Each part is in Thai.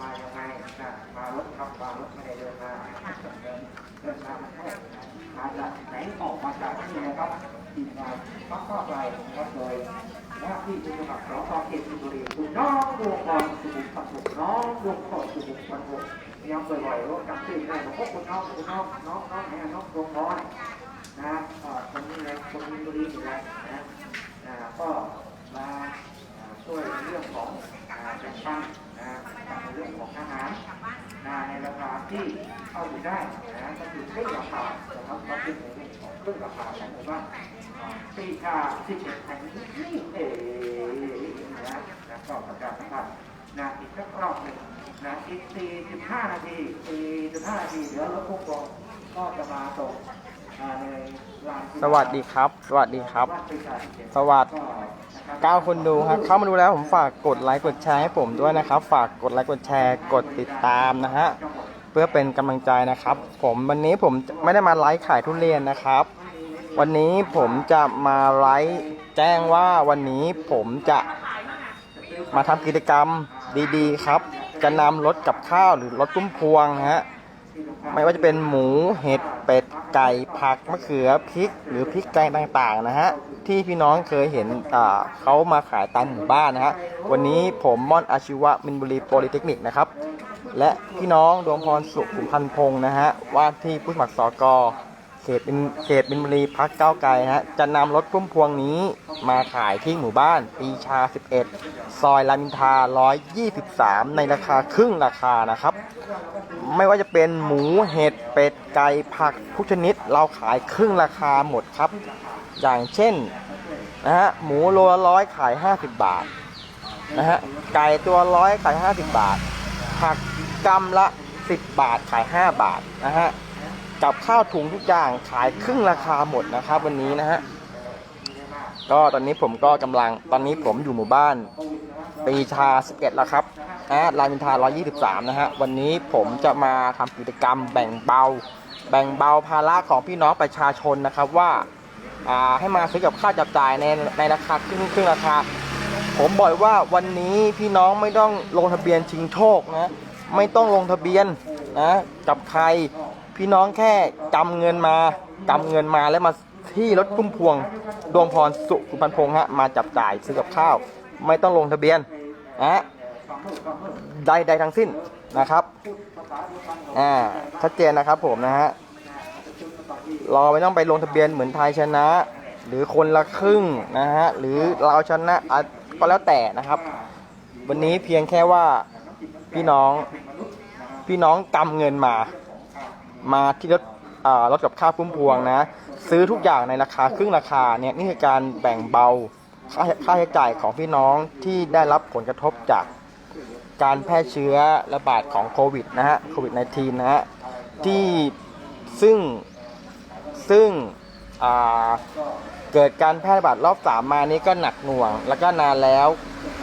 มายังไงนะมารถขับมารถไม่ได้เดินมาเดินมาแค่มาจากไหนออกมาจากที่นะครับทีมงานพักก้าวไกลนะครับโดยว่าที่ผู้สมัครสสเขตสิงห์บุรีคุณน้องดวงพรสุขุมพันธุน้องดวงพรสุขุมพันธุยังบ่อยๆว่าจำชื่อได้บอกว่าคุณน้องคุณน้องน้องน้องไหนน้องดวงพรนะเอ่อคนนี้เลยคนสิงห์บุรีอยู่แล้วนะอ่าก็มาช่วยเรื่องของอ่าแบ่งปั นนะในเรื่องของอาหารนะในราคาที่เข้าอยู่ได้นะก็คือครึ่งราคานะครับก็คือในเรื่องของครึ่งราคาของหมู่บ้านอ่าปีชาสิบเอ็ดแห่งนี้เอ๋นะนะก็ประกาศนะครับนะอีกสักรอบหนึ่งนะอีก45นาที45นาทีเดี๋ยวรถพุ่งตรงก็จะมาส่งใน สวัสดีครับ สวัสดีครับ สวัสดีเก้าคนดูครับเข้ามาดูแล้วผมฝากกดไลค์กดแชร์ให้ผมด้วยนะครับ ฝากกดไลค์กดแชร์กดติดตามนะฮะเพื่อเป็นกำลังใจนะครับ ผมวันนี้ผมไม่ได้มาไลฟ์ขายทุเรียนนะครับ วันนี้ผมจะมาไลฟ์แจ้งว่าวันนี้ผมจะมาทำกิจกรรมดีๆ ครับ จะนำรถกับข้าวหรือรถตุ้มพวงนะฮะ ไม่ว่าจะเป็นหมูเห็ดเป็ดไก่ผักมะเขือพริกหรือพริกแกงต่างๆนะฮะที่พี่น้องเคยเห็นเขามาขายตามหมู่บ้านนะฮะวันนี้ผมม่อนอาชีวะมินบุรีโพลิเทคนิคนะครับและพี่น้องดวงพรสุขุมพันธ์พงศ์นะฮะว่าที่ผู้สมัครสก เขตบินเขตบินบุรีพักเก้าวไกลฮะจะนำรถพุ่มพวงนี้มาขายที่หมู่บ้านปีชา 11 ซอยรามินทรา123 ในราคาครึ่งราคานะครับ ไม่ว่าจะเป็นหมูเห็ดเป็ดไก่ผักทุกชนิด เราขายครึ่งราคาหมดครับ อย่างเช่นนะฮะหมูโลละร้อยขาย 50 บาทนะฮะไก่ตัวร้อยขาย 50 บาทผักกำละ 10 บาทขาย 5 บาทนะฮะ กับข้าวถุงทุกอย่างขายครึ่งราคาหมดนะครับ วันนี้นะฮะก็ตอนนี้ผมก็กำลังตอนนี้ผมอยู่หมู่บ้านปีชา11แล้วครับนะรามินทรา123 นะฮะวันนี้ผมจะมาทำกิจกรรมแบ่งเบา แบ่งเบาภาระของพี่น้องประชาชนนะครับว่าอ่าให้มาซื้อกับข้าวจับจ่ายในในราคาครึ่งครึ่งราคา ผมบอกว่าวันนี้พี่น้องไม่ต้องลงทะเบียนชิงโชคนะไม่ต้องลงทะเบียนนะกับใคร พี่น้องแค่กำเงินมากำเงินมาแล้วมาที่รถพุ่มพวงดวงพรสุขุมพันพงษ์ฮะมาจับจ่ายซื้อกับข้าว ไม่ต้องลงทะเบียนนะใดๆทั้งสิ้นนะครับอ่าชัดเจนนะครับผมนะฮะเราไม่ต้องไปลงทะเบียนเหมือนไทยชนะ หรือคนละครึ่งนะฮะหรือเราชนะอะก็แล้วแต่นะครับ วันนี้เพียงแค่ว่าพี่น้องพี่น้องกำเงินมา มาที่รถอ่ารถกับข้าวพุ่มพวงนะ ซื้อทุกอย่างในราคาครึ่งราคาเนี่ยนี่คือการแบ่งเบาค่าค่าใช้จ่ายของพี่น้องที่ได้รับผลกระทบจากการแพร่เชื้อระบาดของโควิดนะฮะโควิด -19 นะฮะที่ซึ่งซึ่งเกิดการแพร่ระบาดรอบสามมานี้ก็หนักหน่วง แล้วก็นานแล้ว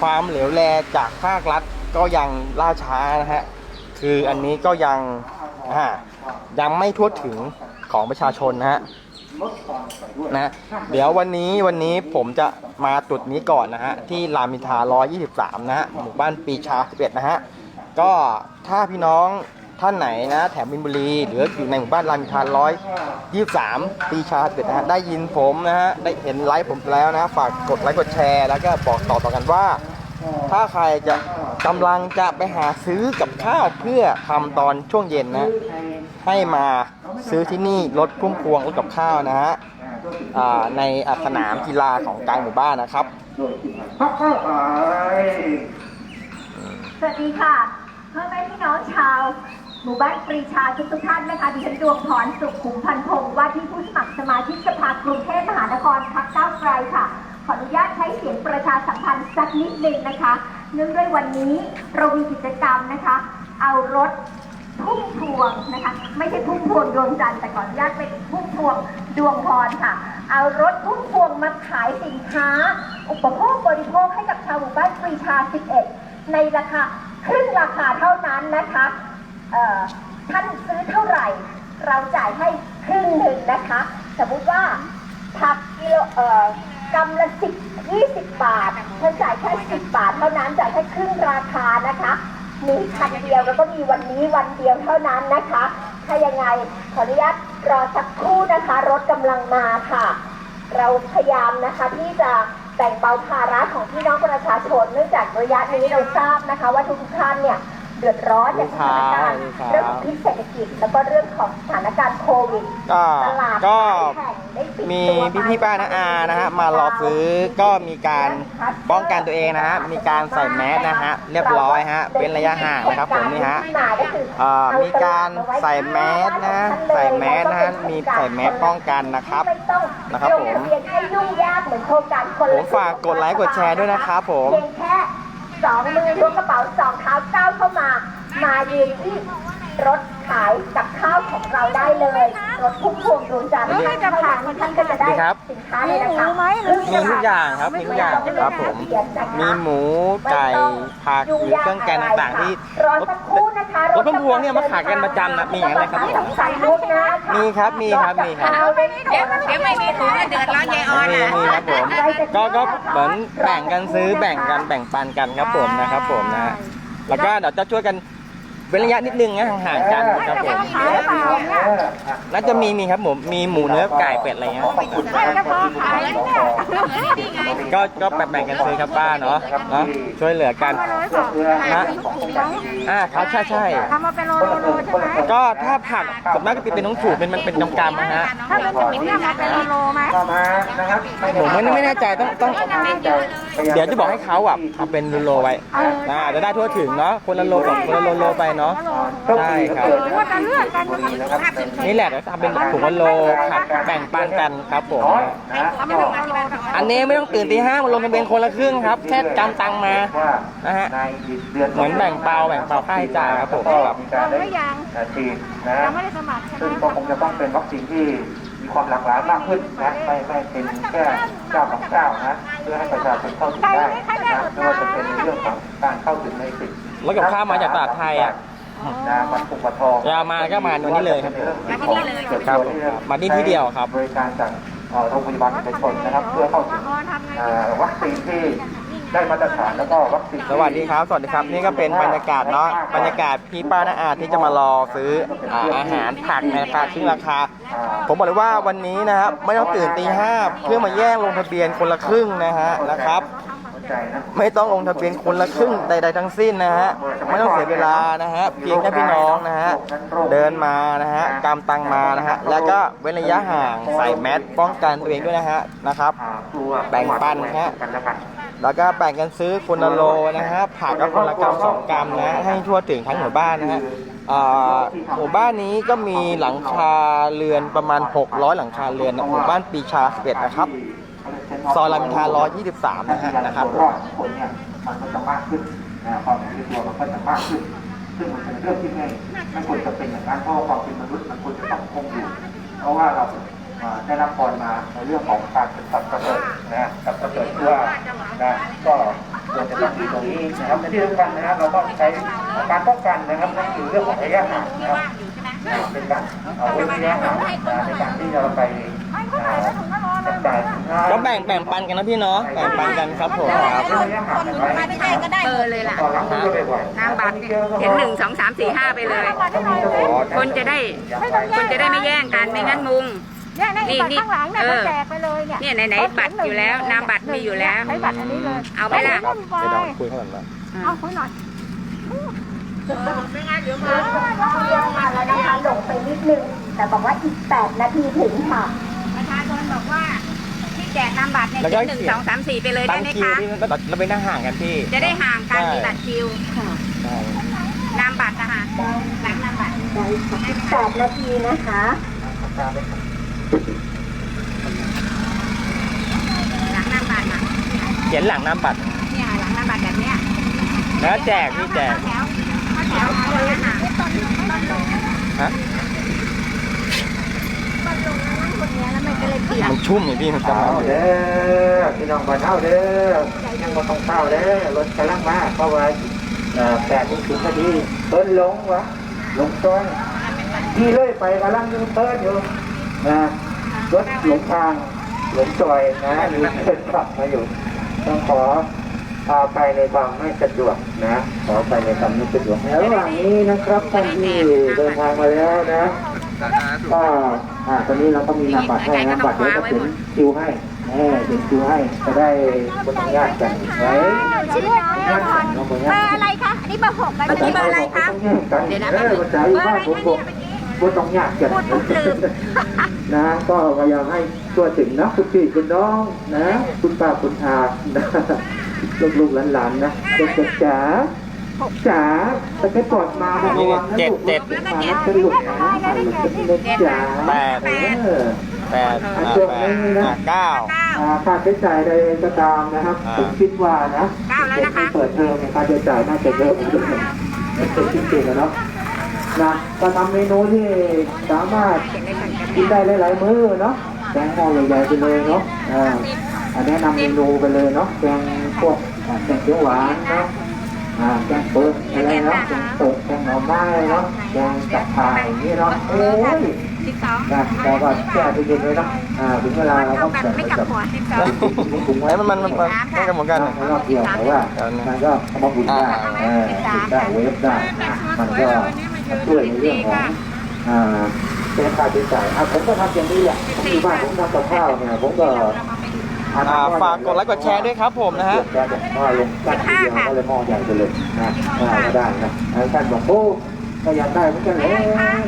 ความเหลวแลจากภาครัฐก็ยังล่าช้านะฮะคืออันนี้ก็ยัง อ่ายังไม่ทั่วถึงของประชาชนนะฮะนะเดี๋ยววันนี้วันนี้ผมจะมาจุดนี้ก่อนนะฮะที่รามอินทรา123 นะฮะหมู่บ้านปีชา 11 นะฮะก็ถ้าพี่น้องท่านไหนนะแถมบินบุรีหรืออยู่ในหมู่บ้านรามอินทรา123 ปีชา 11 นะฮะได้ยินผมนะฮะได้เห็นไลฟ์ผมแล้วนะ ฝากกดไลค์กดแชร์แล้วก็บอกต่อต่อกันว่า ถ้าใครจะกำลังจะไปหาซื้อกับข้าวเพื่อทำตอนช่วงเย็นนะ ให้มาซื้อที่นี่รถพุ่มพวงรถกับข้าวนะฮะในสนามกีฬาของกลางหมู่บ้านนะครับพักเข้าไปสวัสดีค่ะพ่อแม่พี่น้องชาว หมู่บ้านปรีชาทุกทุกท่านนะคะดิฉันดวงพรสุขขุมพันพงศ์ว่าที่ผู้สมัครสมาชิกสภากรุงเทพมหานครพักเก้าวไกลค่ะ ขออนุญาตใช้เสียงประชาสัมพันธ์สักนิดหนึ่งนะคะ เนื่องด้วยวันนี้เรามีกิจกรรมนะคะ เอารถพุ่มพวงนะคะ ไม่ใช่พุ่มพวงดวงจันทร์แต่ขออนุญาตเป็นพุ่มพวงดวงพรค่ะ เอารถพุ่มพวงมาขายสินค้า อุปโภคบริโภคให้กับชาวหมู่บ้านปรีชา 11 ในราคาครึ่งราคาเท่านั้นนะคะท่านซื้อเท่าไหร่ เราจ่ายให้ครึ่งหนึ่งนะคะ สมมุติว่าผักกิโลเอ่อ กำละสิบยี่สิบบาทท่าจ่ายแค่สิบบาทเท่านั้นจ่ายแค่ครึ่งราคานะคะมีคันเดียวแล้วก็มีวันนี้วันเดียวเท่านั้นนะคะ ถ้ายังไงขออนุญาตรอสักครู่นะคะ รถกำลังมาค่ะ เราพยายามนะคะที่จะแบ่งเบาภาระของพี่น้องประชาชน เนื่องจากระยะนี้เราทราบนะคะ ว่าทุกท่านเนี่ย เดือดร้อนจากสถานการณ์ครับเรื่องของพิษเศรษฐกิจแล้วก็เรื่องของสถานการณ์โควิดก็ตลาดก็หลายแห่งได้ปิดมีตัวพี่ๆป้านะอานะฮะมารอซื้อก็มีการป้องกันตัวเองนะฮะมีการใส่แมสนะฮะเรียบร้อยฮะเป็นระยะห่างนะครับผมนี่ฮะอ่ามีการใส่แมสนะใส่แมสนะฮะมีใส่แมสป้องกันนะครับไม่ต้องนะครับลผงมทะเบียนให้ยุ่งยากเหมือนโครงการคนผละมฝากกดไลค์กดแชร์ด้วยนะครับผมเพียงแค่ สองมือล้วงกระเป๋าสองเท้าก้าวเข้ามา มายืนที่รถ ขายกับข้าวของเราได้เลยรถพุ่มพวงดวงจันทร์สวัสดีท่านผ่านท่านก็จะได้สวัสดีครับสินค้าในราคามีทุกอย่างครับมีทุกอย่างครับผมมีหมูไก่ผักหรือเครื่องแกงต่างๆที่รอสักครู่นะคะรถพุ่มพวงเนี่ยมาขายกันประจำนะมีอย่างไรครับผมใส่ลูกนะมีครับมีครับมีครับเดี๋ยวเดี๋ยวไม่มีถุงก็เดือดร้อนยายออนมีอะมีครับผมก็ก็เหมือนแบ่งกันซื้อแบ่งกันแบ่งปันกันครับผมนะครับผมนะฮะแล้วก็เดี๋ยวจะช่วยกัน เว้นระยะนิดนึงนะห่างๆกันครับผมขายหรือเปล่าเนี่ยน่าจะมีมีครับผมมีหมูเนื้อไก่เป็ดอะไรเงี้ยไม่จะพอขายแล้วเนี่ยก็ก็แบ่งๆกันซื้อครับป้าเนาะเนาะช่วยเหลือกันนะอ่าครับใช่ใช่ทำมาเป็นโลโลโลใช่ไหมก็ถ้าผักส่วนมากก็เป็นน้องถูกเป็นมันเป็นกำกำนะฮะถ้าเป็นถุงเนี่ยมาเป็นโลโลไหมก็มานะครับผมไม่ไม่แน่ใจต้องต้องเดี๋ยวจะบอกให้เขาอะทำเป็นโลๆไว้นะจะได้ทั่วถึงเนาะคนละโลกับคนละโลโลไปเนาะใช่ครับว่าจะเลือกกันมันนี่แหละเดี๋ยวทำเป็นถุงละโลผัดแบ่งปันกันครับผมน้อยนะอันนี้ไม่ต้องตื่นตีห้ามาลงทะเบียนคนละครึ่งครับแค่จำตังค์มาว่านะฮะในเดือนเหมือนแบ่งเบาแบ่งเบาค่าใช้จ่ายครับผมก็ครับมีการได้ไม่ยังฉีดนะยังไม่ได้สมัครใช่ไหมซึ่งก็คงจะต้องเป็นวัคซีนที่มีความหลากหลายมากขึ้นนะไม่ไม่เป็นแค่เจ้าของเจ้านะเพื่อให้ประชาชนเข้าถึงได้นะไม่ว่าจะเป็นในเรื่องของการเข้าถึงในสิทธิแล้วกับข้าวมาจากตลาดไทยอะ นะมันปุกปัทองยาวมาก็มาวันนี้เลยครับผมครับผมมาที่ที่เดียวครับ บริการจากเอ่อโรงพยาบาลเอกชนนะครับ เพื่อเข้าถึงเอ่อวัคซีนที่ได้มาตรฐานแล้วก็วัคซีนที่สวัสดีครับ สวัสดีครับ นี่ก็เป็นบรรยากาศเนาะ บรรยากาศพี่ป้าน้าอาที่จะมารอซื้ออ่าอาหารผักในราคาครึ่งราคา ผมบอกเลยว่าวันนี้นะครับ ไม่ต้องตื่นตีห้าเพื่อมาแย่งลงทะเบียนคนละครึ่งนะฮะนะครับหัวใจนะ ไม่ต้องลงทะเบียนคนละครึ่งใดๆทั้งสิ้นนะฮะไม่ต้องเสียเวลานะฮะเพียงแค่พี่น้องนะฮะเดินมานะฮะกำตังมานะฮะแล้วก็เว้นระยะห่างใส่แมสป้องกันตัวเองด้วยนะฮะนะครับตัวแบ่งปันฮะแล้วก็แบ่งกันซื้อคนละโลนะฮะผักก็คนละกรัมสองกรัมนะให้ทั่วถึงทั้งหมู่บ้านนะฮะหมู่บ้านนี้ก็มีหลังคาเรือนประมาณ 600 หลังคาเรือนนหมู่บ้านปีชา11นะครับ ซอยรามอินทรา123นะฮะนะครับรอดคนเนี่ยมันก็จะมากขึ้นนะความเป็นตัวมันก็จะมากขึ้น ซึ่งมันเป็นเรื่องที่ไม่ไม่ควรจะเป็นอย่างนั้นเพราะความเป็นมนุษย์มันควรจะต้องคงอยู่ เพราะว่าเราได้รับพรมาในเรื่องของการเป็นสัตว์ประเสริฐนะกับประเสริฐที่ว่านะก็ควรจะต้องมีตรงนี้นะครับในที่สำคัญนะครับเราต้องใช้การป้องกันนะครับนั่นคือเรื่องของระยะห่างนะครับอ่าเป็นการเอาไว้ระยะห่างนะในการที่เราไป อ่าจับจ่ายสินค้าก็แบ่งแบ่งปันกันนะพี่เนาะแบ่งปันกันครับผมครับระยะห่างกันไว้ไม่ได้ก็ได้เบอร์เลยล่ะก่อนล้างมือบ่อยๆน้ำบัตรเนี่ยเห็นหนึ่งสองสามสี่ห้าไปเลย คนจะได้คนจะได้ไม่แย่งกันไม่งั้นมุงเนี่ยในบัตรข้างหลังเนี่ยเอเขาอแจกไปเลยเนี่ยเนี่ยไหนๆบัตรอยู่แล้วนามบัตรมีอยู่แล้วใช้บัตรอันนี้เลยเอาไหมล่ะครับเดี๋ยวเราคุยกันก่อนนะเอาคุยหน่อยไม่งั้นเดี๋ยวมาเรียกมาแล้วนะคะหลงไปนิดนึงแต่บอกว่าอีก8นาทีถึงค่ะ ว่าที่แจกนามบัตรเนี่ยแล้วก็เขียนหนึ่งสองสามสี่ไปเลยตั้ได้งไหมคิวคะที่เราเราไปนั่งห่างกันพี่ จะได้ห่างกันใช่มีบัตรคิวใช่นามบัตรนะคะหลังนามบัตรได้ค่ะอีก8นาทีนะคะ หลังนามบัตรอะเขียนหลังน้ำบัตร เนี่ยหลังนามบัตรแบบเนี้ยแล้วแจกพี่แจกแถวแถวเอาเลยค่ะฮะ แล้วมันก็เลยเปียกมันชุ่มอย่างพี่มันจะเอามาเด้อพี่น้องบ้านเฮาเด้อยังบ่ต้องเศร้าเด้อรถกำลังมาเพราะว่าเอ่อแปดถึงสิบนาทีเพิ่นหลงวะหลงซอยที่เลยไปกำลังอยูเทิร์นอยู่นะรถหลงทางหลงซอยนะมีเพิ่นขับมาอยู่ ต้องขออขอไปในความไม่สะดวกนะขอไปในความไม่สะดวกในระหว่างนี้นะครับท่านที่เดินทางมาแล้วนะ ก็อ่าตอนนี้เราก็มีนามบัตรให้นะบัตรเดี๋ยวจะเขียนคิวให้แน่เขียนคิวให้จะได้คนอนุญาตกันไว้ชื่อน้องนครเบอร์อะไรคะอันนี้เบอร์หกอันนี้เบอร์อะไรคะเดี๋ยวนะเออภาษาอีบ้านผมบอกว่าต้องยากกันพูดพูดลืมนะก็พยายามให้ตัวถึงนะคุณพี่คุณน้องนะ คุณป้าคุณอานะลูกๆหลานๆนะเด็กๆจ๋า จ๋าตะเกียบกอดมาระวังนะลูกเจ็ดมานะสนุกนะเด็กๆจ๋าแปดเออแปดอ่าแปดเก้าอ่าค่าใช้จ่ายใดก็ตามนะครับผมคิดว่านะเก้าแล้วนเด็กที่เปิดเทอมค่าใช้จ่ายน่าจะเยอะอยู่ด้วยเป็นจริงๆอะเนาะนะก็ทำเมนูที่สามารถกินได้หลายๆมื้อเนาะแกงหม้อใหญ่ๆไปเลยเนาะอ่าแนะนำเมนูไปเลยเนาะแกงพวกแกงเขียวหวานเนาะ แกงเปิดอะไรเนาะแกงตกแกงหน่อไม้เนาะแกงจับผ่ายนี้เนาะโอ้ยนะแต่ว่าแช่ตู้เย็นไว้เนาะอ่าถึงเวลาเราต้องแบ่งไม่กลับหัวสิบสองถุงไว้ไอ้มันมันมันไม่กันเหมือนกันไม่รอบเดียวแต่ว่ามันก็เอามาบุญได้เออได้เวฟได้มันก็ช่วยในเรื่องของอ่าเป็นค่าใช้จ่ายอะผมก็ทำอย่างนี้แหละที่บ้านผมทำกับข้าวเนี่ยผมก็ อ่าฝากกดไลค์กดแชร์ด้วยครับผมนะฮะแกบอกว่าลงตั้งทีเดียวก็เลยหม้อใหญ่ไปเลยนะอ่าก็ได้นะแล้วท่านบอกโอ้ก็อยากได้เหมือนกันเลย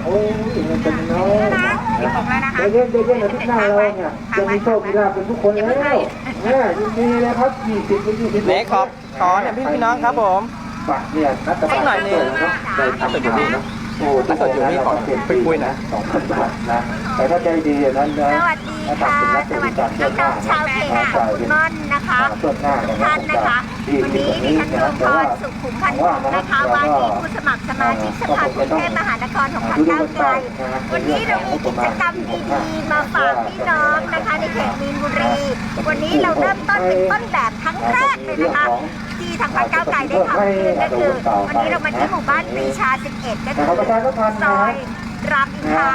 โอ้ยมันเป็นน้อยนะสิบหกแล้วนะคะเดี๋ยวเย็นเดี๋ยวเย็นอาทิตย์หน้าเราเนี่ยจะมีโชคมีลาภเป็นทุกคนแล้วแม่ยินดีเลยครับยี่สิบเป็นยี่สิบเล็กขอบขอเนี่ยพี่พี่น้องครับผมฝากเนี่ยรัฐบาลหน่อยหนึ่งเนาะได้ทำเป็นอยู่เนาะ โอ้ที่ผมนะเราก็เปลี่ยนไปคุยนะสองพันบาทนะแต่ถ้าใจดีอย่างนั้นนะสวัสดีค่ะสวัสดีน้องๆชาวเพจคุณม่อนนะคะส่วนหน้าทุกท่านนะคะวันนี้ดิฉันดวงพรสุขุมพันธ์พงศ์นะคะว่าที่ผู้สมัครสมาชิกสภากรุงเทพมหานครของพรรคก้าวไกลวันนี้เรามีกิจกรรมดีๆมาฝากพี่น้องนะคะในเขตมีนบุรี วันนี้เราเริ่มต้นเป็นต้นแบบครั้งแรกเลยนะคะที่ทางพรรคก้าวไกลได้ทำขึ้นก็คือวันนี้เรามาที่หมู่บ้านปรีชา 11 ก็คือประชาสัมพันธ์ซอยรามอินทรา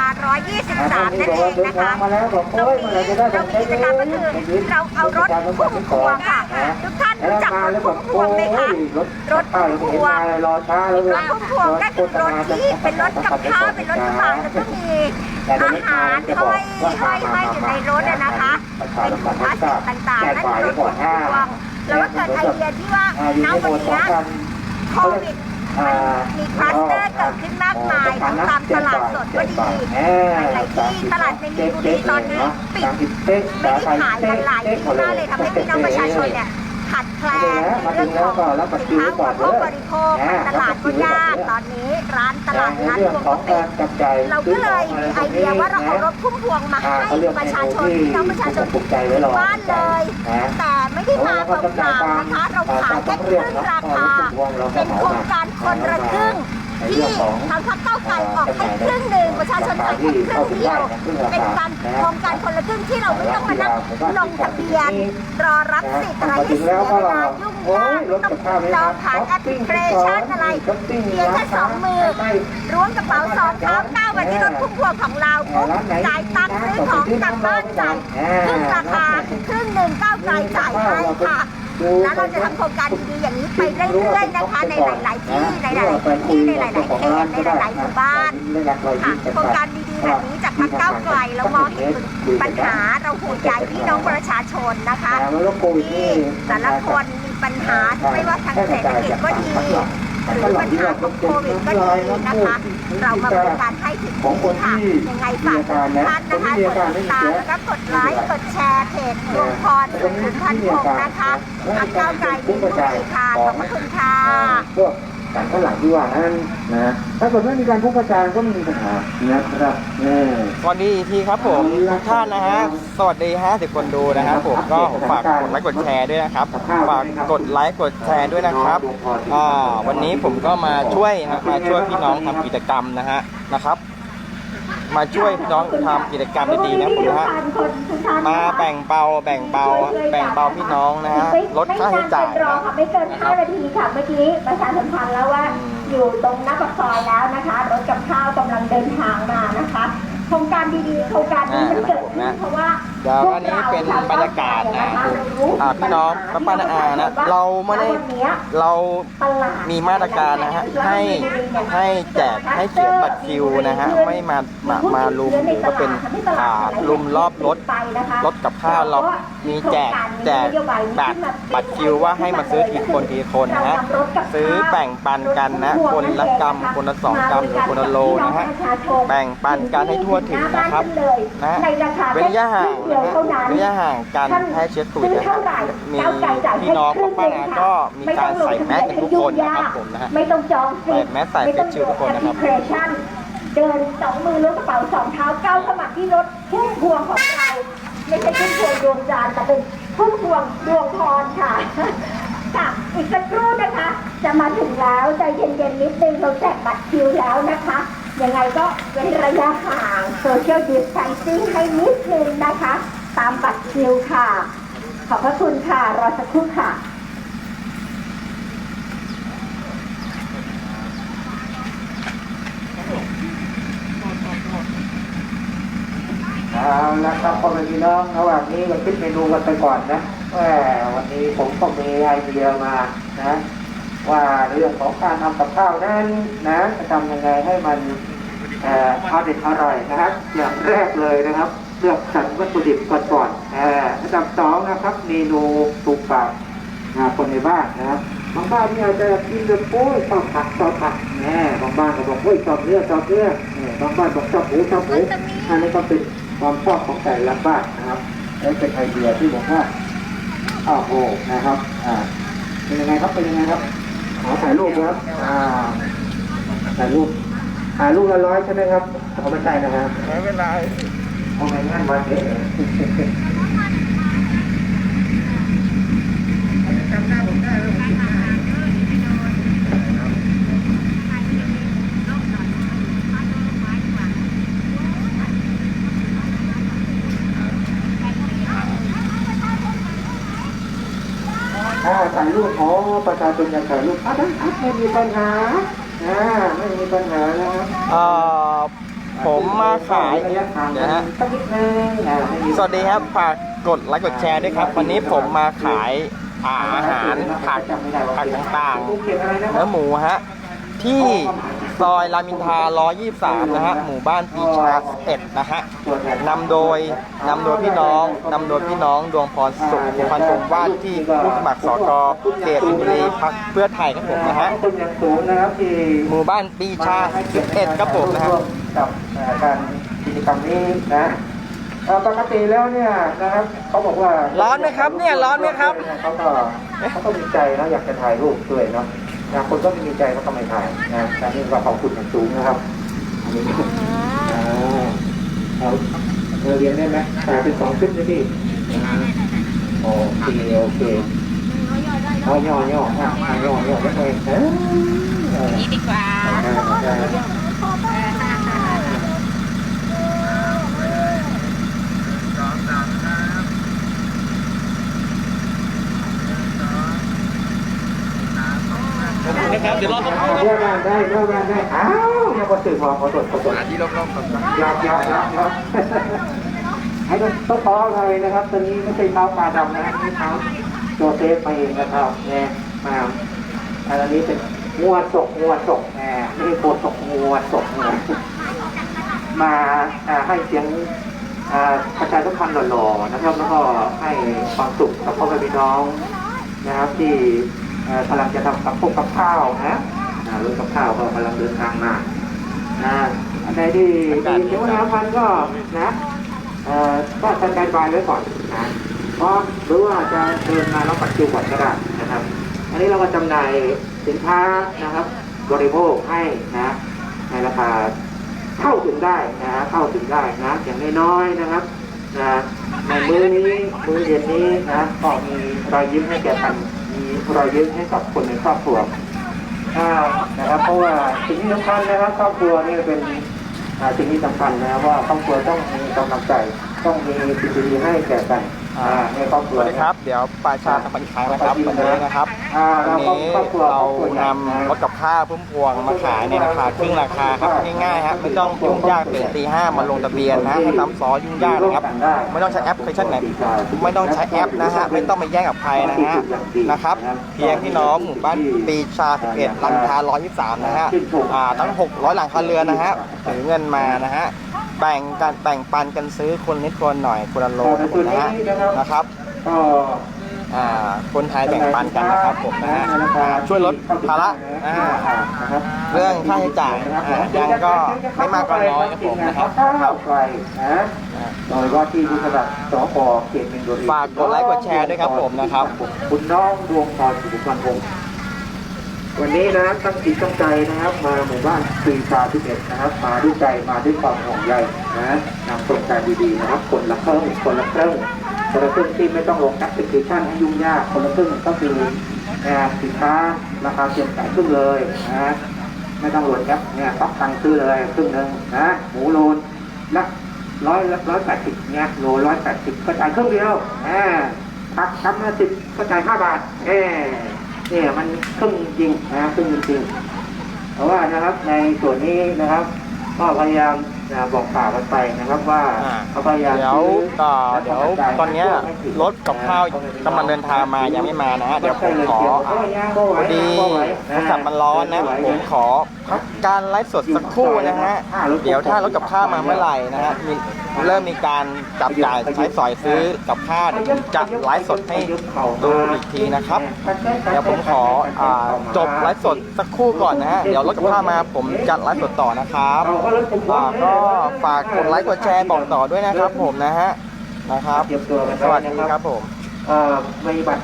123 นั่นเองนะคะมาแล้วบอกตรงนี้เรามีกิจกรรมก็คือเราเอารถพุ่มพวงค่ะทุกท่านรู้จักรถพุ่มพวงไหมคะรถพุ่มพวงรอช้าแล้วรถพุ่มพวงก็คือรถที่เป็นรถกับข้าวเป็นรถกระบะแล้วก็มีอาหารห้อย ห้อยห้อยอยู่ในรถอะนะคะเป็นถุงพลาสติกต่างๆนั่นคือรถพุ่มพวงแล้วก็เกิดไอเดียที่ว่าณวันนี้โควิดมันมีคลัสเตอร์เกิดขึ้นมากมายทั้งตามตลาดสดก็ดีหลายๆที่ตลาดในมีนบุรีตอนนี้ปิดไม่ได้ขายกันหลายที่มากเลยทำให้พี่น้องประชาชนเนี่ย ขาดแคลนในเรื่องของสินค้าอุปโภคบริโภคตลาดก็ยากตอนนี้ร้านตลาดนัดรวมก็ปิดเราก็เลยมีไอเดียว่าเราเอารถพุ่มพวงมาให้ประชาชนพี่น้องประชาชนทุกบ้านเลย แต่ไม่ได้มาเปล่าๆนะคะ เราขายแค่ครึ่งราคาเป็นโครงการคนละครึ่ง ที่ทางพรรคเก้าไกลออกให้ครึ่งหนึ่งประชาชนจ่ายแค่ครึ่งเดียวเป็นการโครงการคนละครึ่งที่เราไม่ต้องมานั่งลงทะเบียนรอรับสิทธิ์อะไรให้เสียเวลายุ่งยากต้องรอผ่านแอปพลิเคชันอะไรเพียงแค่สองมือล้วงกระเป๋าสองเท้าก้าวไปที่รถพุ่มพวงของเราปุ๊บจ่ายตังค์ซื้อของกลับบ้านจ่ายครึ่งราคาคือครึ่งหนึ่งก้าวไกลจ่ายให้ค่ะ แล้วเราจะทำโครงการดีๆอย่างนี้ไปเรื่อยๆนะคะในหลาย ๆ ที่ในหลายๆพื้นที่ในหลาย ๆเขตในหลายๆหมู่บ้านค่ะโครงการดีๆแบบนี้จากพรรคก้าวไกลเรามองเห็นปัญหาเราห่วงใยพี่น้องประชาชนนะคะที่แต่ละคนมีปัญหาไม่ว่าทางเศรษฐกิจก็ดีหรือปัญหาของโควิดก็ดีนะคะ เรามาบริการให้ถึงที่ค่ะยังไงฝากทุกท่านนะคะกดติดตามแล้วก็กดไลค์กดแชร์เพจดวงพรสุขุมพันธ์พงศ์นะคะพรรคก้าวไกลมีบุรีค่ะขอบพระคุณค่ะพว กการข้างหลังที่ว่านั้นนะถ้าเกิดไม่มีการพุ่งกระจายก็ไม่มีปัญหานะครับเนี่ยสวัสดีอีกทีครับผมทุกท่านนะฮะสวัสดี50คนดูนะครับผมก็ฝากกดไลค์กดแชร์ด้วยนะครับฝากกดไลค์กดแชร์ด้วยนะครับอ่าวันนี้ผมก็มาช่วยนะมาช่วยพี่น้องทำกิจกรรมนะฮะนะครับ มาช่วยพี่น้องทำกิจกรรมดีๆนะผมนะฮะมาแบ่งเบาแบ่งเบาแบ่งเบาพี่น้องนะฮะลดค่าใช้จ่ายไม่นนเกินรอนะค่ะไม่เกิน5นาทีค่ะเมื่อกี้ประชาสัมพันธ์แล้วว่าอืมอยู่ตรงหน้าปากซอยแล้วนะคะรถกับข้าวกำลังเดินทางมานะคะโครงการดีๆโครงการนี้มันเกิดขึ้นเพราะว่าเดี๋ยวอันนี้เป็นบรรยากาศนะ อ่าพี่น้องป้าป้านาอานะเราไม่ได้เรามีมาตรการนะฮะให้ให้แจกให้เขียนบัตรคิวนะฮะไม่มามามาลุมก็เป็นอ่าลุมรอบรถรถกับข้าวเรามีแจกแจกบัตรบัตรคิวว่าให้มาซื้อทีคนทีคนนะฮะซื้อแบ่งปันกันนะ คนละกรัมคนละสองกรัมหรือคนละโลนะฮะแบ่งปันกันให้ทั่วถึงนะครับนะเว้นระยะห่างนะฮะเว้นระยะห่างการแพร่เชื้อโควิดนะฮะมีพี่น้องป้าป้านาก็มีการใส่แมสกันทุกคนนะครับผมนะฮะ ไม่ต้องจองสิทธิ์ใส่แมสใส่ไม่ต้องเฟซชิลทุกคนนะครับ แอปพลิเคชันเดินสองมือล้วงกระเป๋าสองเท้าก้าวเข้ามาที่รถพุ่มพวงของเรา ไม่ใช่พุ่มพวงดวงจันทร์แต่เป็นพุ่มพวงดวงพรค่ะ ค่ะอีกสักครู่นะคะ จะมาถึงแล้วใจเย็นๆนิดนึงเราแจกบัตรคิวแล้วนะคะ ยังไงก็เว้นระยะห่างโซเชียลดิสแทนซิ่งให้นิดนึงนะคะ ตามบัตรคิวค่ะ ขอบพระคุณค่ะรอสักครู่ค่ะเอาละครับพ่อแม่พี่น้องระหว่างนี้เราคิดเมนูกันไปก่อนนะแหมวันนี้ผมก็มีไอเดียมานะ ว่าเรื่องของการทำกับข้าวนั้นนะจะทำยังไงให้มันเอ่อเอด็ดอร่อยนะครับอย่างแรกเลยนะครับ เลือกสรรวัตถุดิบก่อน อนเอ่ออันดับสองนะครับเมนูถูกปากอ่าคนในบ้านนะครับบางบ้านเนี่ยจะกินแบบโอ้ยชอบผักชอบผักแหมบางบ้านก็บอกโอ้ยชอบเนื้อชอบเนื้อเนี่ยบางบ้านบอกชอบหมูชอบหมูอันนี้ก็เป็นความชอบของแต่ละบ้านนะครับและเป็นไอเดียที่บอกว่าอ้าวโหนะครับอ่าเป็นยังไงครับเป็นยังไงครับขอถ่ายรูปครับอ่าถ่ายรูปถ่ายรูปละร้อยใช่ไหมครับเขาไม่ใช่นะครับไม่เป็นไรเอาไงงั้นวันนี้ถ้าถ่ายรูปขอ ประชาชนอยากถ่ายรูปอะได้ครับไม่มีปัญหาอ่าไม่มีปัญหานะครับเอ่อผมมาขายระยะห่างเดี๋ยวนะฮะสักนิดนึงอ่าไม่มีปัญหา สวัสดีครับฝากกดไลค์กดแชร์ด้วยครับ วันนี้ผมมาขายอาอาหารผักผักต่างๆเนื้อหมูฮะที่ ซอยรามอินทรา123 นะฮะ หมู่บ้านปีชา11นะฮะนำโดยนำโดยพี่น้องนำโดยพี่น้องดวงพรสุขพันธ์พงศ์ว่าที่ผู้สมัครสกเขตอินบุรีพรรคเพื่อไทยครับผมนะฮะเป็นอย่างสูงนะครับที่หมู่บ้านปีชา11ครับผมนะครับกับเอ่อการกิจกรรมนี้นะเอ่อปกติแล้วเนี่ยนะครับเขาบอกว่าร้อนไหมครับเนี่ยร้อนไหมครับเขาก็เขาก็มีใจนะอยากจะถ่ายรูปด้วยเนาะ นะคนก็ไม่มีใจเขาก็ไม่ถ่ายนะแต่นี่ก็ขอบคุณอย่างสูงนะครับอันนี้อ่าเอาเธอเรียนได้ไหมถ่ายเป็นสองชุดเลยพี่โอเคโอเคเอาย่อย่ออะอะย่อย่อยังไงเออเออนี่ดีกว่า นะครับ เดี๋ยวรอสักครู่เมื่อวานได้เมื่อวานได้อ้าวยังพอสื่อพอพอตรวจพอตรวจที่รอบๆครับยอมยอมยอมยอมให้ต้องต้องขออภัยนะครับตอนนี้ไม่ใช่เท้าปลาดำนะนี่เท้าโจเซฟมาเองนะครับเนี่ยมาอันนี้เป็นงัวศกงัวศกแหมไม่ใช่โคศกงัวศกนะมาอ่าให้เสียงอ่าประชาสัมพันธ์หล่อๆนะครับ แล้วก็ให้ความสุขกับพ่อแม่พี่น้องนะครับที่เอ่อ กำลังจะทำกับพวกกับข้าวนะอ่ารถกับข้าวก็กำลังเดินทางมานะอันใดที่มีเสียงน้ำพันก็นะเอ่อก็สแตนบายไว้ก่อนนะเพราะหรือว่าจะเดินมาแล้วปัจจุบันก็ได้นะครับ อันนี้เราก็จำหน่ายสินค้านะครับบริโภคให้นะในราคาเข้าถึงได้นะเข้าถึงได้นะอย่างน้อยๆนะครับนะในมื้อนี้มื้อเย็นนี้นะก็มีรอยยิ้มให้แก่กันมี รอยยิ้มให้กับคนในครอบครัวอ่านะครับเพราะว่าสิ่งที่สำคัญนะครับครอบครัวนี่เป็นสิ่งที่สำคัญนะว่าครอบครัวต้องมีกำลังใจต้องมีสิ่งดีๆให้แก่กัน อ่าในครอบคสรัววัสดีครับ เดี๋ยวประชาสัมพันธ์อีกครั้งนะครับวันนี้นะครับอ่าวันนี้ครอบครัวเราครอบครัวนำรถกับข้าวพุ่มพวงมาขายในราคาครึ่งราคาครับง่ายๆครับไม่ต้องยุ่งยากตื่นตีห้ามาลงทะเบียนนะให้ซ้ำซ้อนยุ่งยากนะครับไม่ต้องใช้แอปพลิเคชันไหนไม่ต้องใช้แอปนะฮะไม่ต้องไปแย่งกับใครนะฮะนะครับเพียงพี่น้องหมู่บ้านปีชา 11ลังคา123 นะฮะอ่าทั้ง 600 หลังคาเรือนนะฮะถือเงินมานะฮะ แบ่งกันแบ่งปันกันซื้อคนนิดคนหน่อยคนละโลครับผมนะฮะนะครับก็อ่าคนไทยแบ่งปันกันนะครับผมนะฮะอ่าช่วยลดภาระอ่าเรื่องค่าใช้จ่ายอ่ายังก็ไม่มากก็น้อยครับผมนะครับข้าวไกลนะโดยว่าที่ผู้สมัครสปเขตหนึ่งโดยฝากกดไลค์กดแชร์ด้วยครับผมนะครับคุณน้องดวงพรสุขพันธ์พงศ์ วันนี้นะตั้งจิตตั้งใจนะครับ มาหมู่บ้านปรีชาที่เอ็ดนะครับ มาด้วยใจมาด้วยความห่วงใยนะนำโครงการดีๆนะครับคนละเครื่องคนละเครื่องคนละเครื่องที่ไม่ต้องลงแอปพลิเคชันให้ยุ่งยากคนละเครื่องก็คืออ่าสินค้าราคาเพียงแต่ครึ่งเลยนะไม่ต้องโหลดแอปเนี่ยต้องตังค์ซื้อเลยครึ่งหนึ่งนะหมูโลนละร้อยร้อยแปดสิบเนี่ยโลร้อยแปดสิบก็จ่ายครึ่งเดียวอ่าผักชั้นละสิบก็จ่ายห้าบาทเอ่ เนี่ยมันครึ่งจริงนะครึ่งจริงๆเพราะว่านะครับในส่วนนี้นะครับ ก็พยายามนะบอกกล่าวกันไปนะครับว่าอ่าเขาพยายามเดี๋ยวซื้ต่อและเดี๋ยวกระจาตอนเนี้ยรถกับข้าวกำลังเดินทางมายังไม่มานะฮะเดี๋ยวผมขออ่าพอดีโทรศัพท์มันร้อนนะผมขอ พักการไลฟ์สดสักครู่นะฮะ เดี๋ยวถ้ารถกับข้าวมาเมื่อไหร่นะฮะมีเริ่มมีการจับจ่ายใช้สอยซื้อกับข้าวเดี๋ยวผมจะไลฟ์สดให้ดูอีกทีนะครับ เดี๋ยวผมขออ่าจบไลฟ์สดสักครู่ก่อนนะฮะ เดี๋ยวรถกับข้าวมาผมจะไลฟ์สดต่อนะครับอ่าก็ฝากกดไลค์กดแชร์บอกต่อด้วยนะครับผมนะฮะ นะครับเตรียมตัวกันสวัสดีนะครับผม เอ่อมีบัตร